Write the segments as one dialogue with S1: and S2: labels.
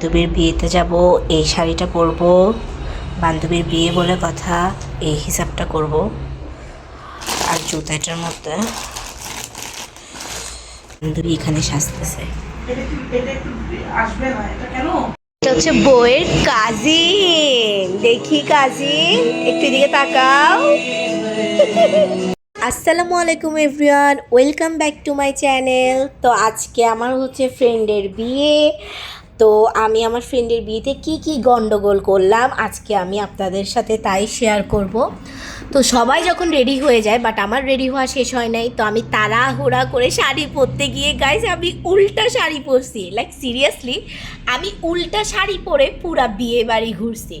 S1: বান্ধবীর বিয়েতে যাব, এই শাড়িটা পরবো। বান্ধবীর বিয়ে বলে কথা, এই হিসাবটা করব। আর জুতাটার মধ্যে বান্ধবী এখানে সাজতেছে।
S2: এটা
S1: হচ্ছে বইয়ের কাজিন দেখি কাজিন একটু দিকে তাকাও। আসসালামু আলাইকুম everyone welcome back to my channel তো আজকে আমার হচ্ছে ফ্রেন্ডের বিয়ে। তো আমি আমার ফ্রেন্ডের বিয়েতে কি কি গন্ডগোল করলাম, আজকে আমি আপনাদের সাথে তাই শেয়ার করব। তো সবাই যখন রেডি হয়ে যায় বাট আমার রেডি হওয়া শেষ হয় নাই, তো আমি তাড়াহুড়া করে শাড়ি পরতে গিয়ে গাইজ আমি উল্টা শাড়ি পরছি। লাইক সিরিয়াসলি আমি উল্টা শাড়ি পরে পুরা বিয়ে বাড়ি ঘুরছি।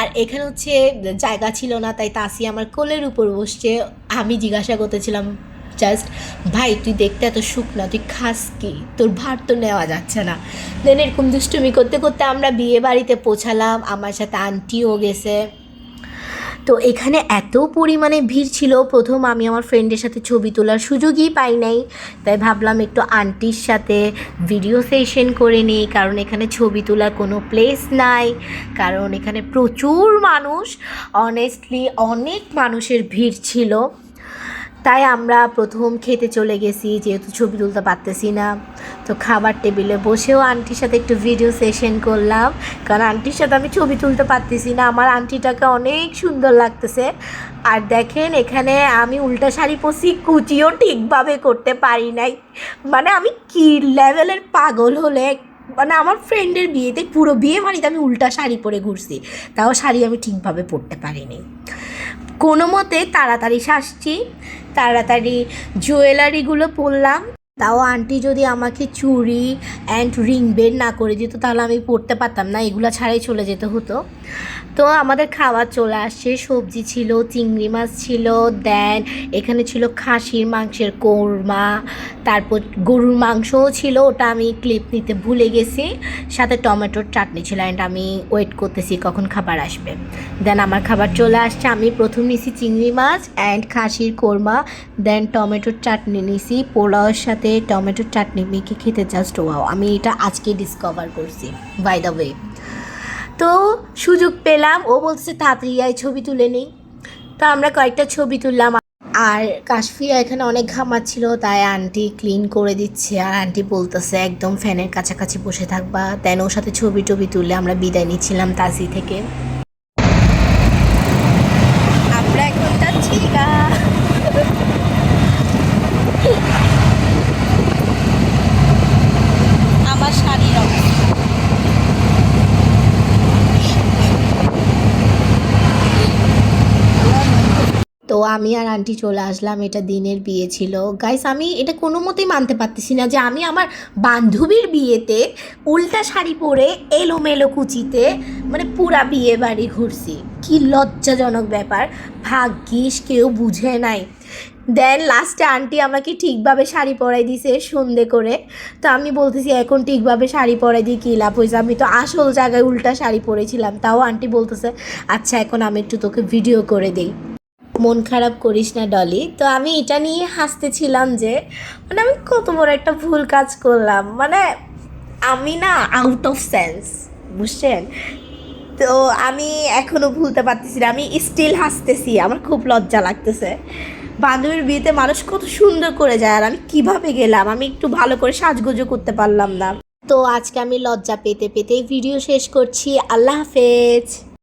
S1: আর এখানে হচ্ছে, জায়গা ছিল না, তাই তাসি আমার কোলের উপর বসছে। আমি জিজ্ঞাসা করতেছিলাম জাস্ট ভাই, তুই দেখতে এত শুকনা, তুই খাস কি? তোর ভার তো নেওয়া যাচ্ছে না। দেন এরকম দুষ্টুমি করতে করতে আমরা বিয়ে বাড়িতে পৌঁছালাম, আমার সাথে আন্টিও গেছে। তো এখানে এত পরিমাণে ভিড় ছিল, প্রথম আমি আমার ফ্রেন্ডের সাথে ছবি তোলার সুযোগই পাই নাই। তাই ভাবলাম একটু আন্টির সাথে ভিডিও সেশন করে নিই, কারণ এখানে ছবি তোলার কোনো প্লেস নাই। কারণ এখানে প্রচুর মানুষ অনেস্টলি অনেক মানুষের ভিড় ছিল। তাই আমরা প্রথম খেতে চলে গেছি, যেহেতু ছবি তুলতে পারতেছি না। তো খাবার টেবিলে বসেও আন্টির সাথে একটু ভিডিও সেশন করলাম। কারণ আন্টির সাথে আমি ছবি তুলতে পারতেছি না, আমার আন্টিটাকে অনেক সুন্দর লাগতেছে। আর দেখেন, এখানে আমি উল্টা শাড়ি পরছি, কুচিও ঠিকভাবে করতে পারি নাই। মানে আমি কি লেভেলের পাগল হলে মানে আমার ফ্রেন্ডের বিয়েতে পুরো বিয়ে বাড়িতে আমি উল্টা শাড়ি পরে ঘুরছি, তাও শাড়ি আমি ঠিকভাবে পরতে পারিনি। কোনো মতে তাড়াতাড়ি সাজছি তাড়াতাড়ি জুয়েলারিগুলো পরলাম। তাও আন্টি যদি আমাকে চুড়ি অ্যান্ড রিং বের না করে দিত, তাহলে আমি পড়তে পারতাম না, এগুলো ছাড়াই চলে যেতে হতো। তো আমাদের খাবার চলে আসছে, সবজি ছিল, চিংড়ি মাছ ছিল দেন এখানে ছিল খাসির মাংসের কোরমা তারপর গরুর মাংসও ছিল, ওটা আমি ক্লিপ নিতে ভুলে গেছি। সাথে টমেটোর চাটনি ছিল অ্যান্ড আমি ওয়েট করতেছি কখন খাবার আসবে। দেন আমার খাবার চলে আসছে, আমি প্রথম নিছি চিংড়ি মাছ অ্যান্ড খাসির কোরমা দেন টমেটোর চাটনি নিছি, পোলাওয়ের সাথে টমেটোর চাটনি মেখে খেতে জাস্ট ওয়াও আমি এটা আজকে ডিসকভার করছি বাই দ্য ওয়ে তো সুযোগ পেলাম, ও বলছে, তাড়াতাড়ি ছবি তুলে নিই। তো আমরা কয়েকটা ছবি তুললাম। আর কাশফিয়া এখানে অনেক ঘামাচ্ছিল তাই আন্টি ক্লিন করে দিচ্ছে। আর আন্টি বলতেছে, একদম ফ্যানের কাছাকাছি বসে থাকবা। তেন ওর সাথে ছবি টবি তুলে আমরা বিদায় নিচ্ছিলাম তাজি থেকে আমরা এখন যাচ্ছি গা। আমার শাড়ির অবস্থা তো আমি আর আন্টি চলে আসলাম, এটা দিনের বিয়ে ছিল। গাইস আমি এটা কোনো মতেই মানতে পারতেছি না যে আমি আমার বান্ধবীর বিয়েতে উল্টা শাড়ি পরে এলোমেলো কুচিতে মানে পুরা বিয়ে বাড়ি ঘুরছি। কি লজ্জাজনক ব্যাপার। ভাগ্যিস কেউ বুঝে নাই। দেন লাস্টে আন্টি আমাকে ঠিকভাবে শাড়ি পরাই দিছে সন্ধে করে। তো আমি বলতেছি, এখন ঠিকভাবে শাড়ি পরাই দিয়ে কী লাভ হয়েছে? আমি তো আসল জায়গায় উল্টা শাড়ি পরেছিলাম। তাও আন্টি বলতেছে আচ্ছা এখন আমি একটু তোকে ভিডিও করে দিই। মন খারাপ করিস না, ডলি। তো আমি এটা নিয়ে হাসতেছিলাম যে মানে আমি কত বড় একটা ভুল কাজ করলাম। মানে আমি না আউট অফ সেন্স বুঝছেন? তো আমি এখনও ভুলতে পারতেছি না, আমি স্টিল হাসতেছি, আমার খুব লজ্জা লাগতেছে। বান্ধবীর বিয়েতে মানুষ কত সুন্দর করে যায়, আর আমি কীভাবে গেলাম? আমি একটু ভালো করে সাজগোজও করতে পারলাম না। তো আজকে আমি লজ্জা পেতে পেতে ভিডিও শেষ করছি, আল্লাহ হাফেজ।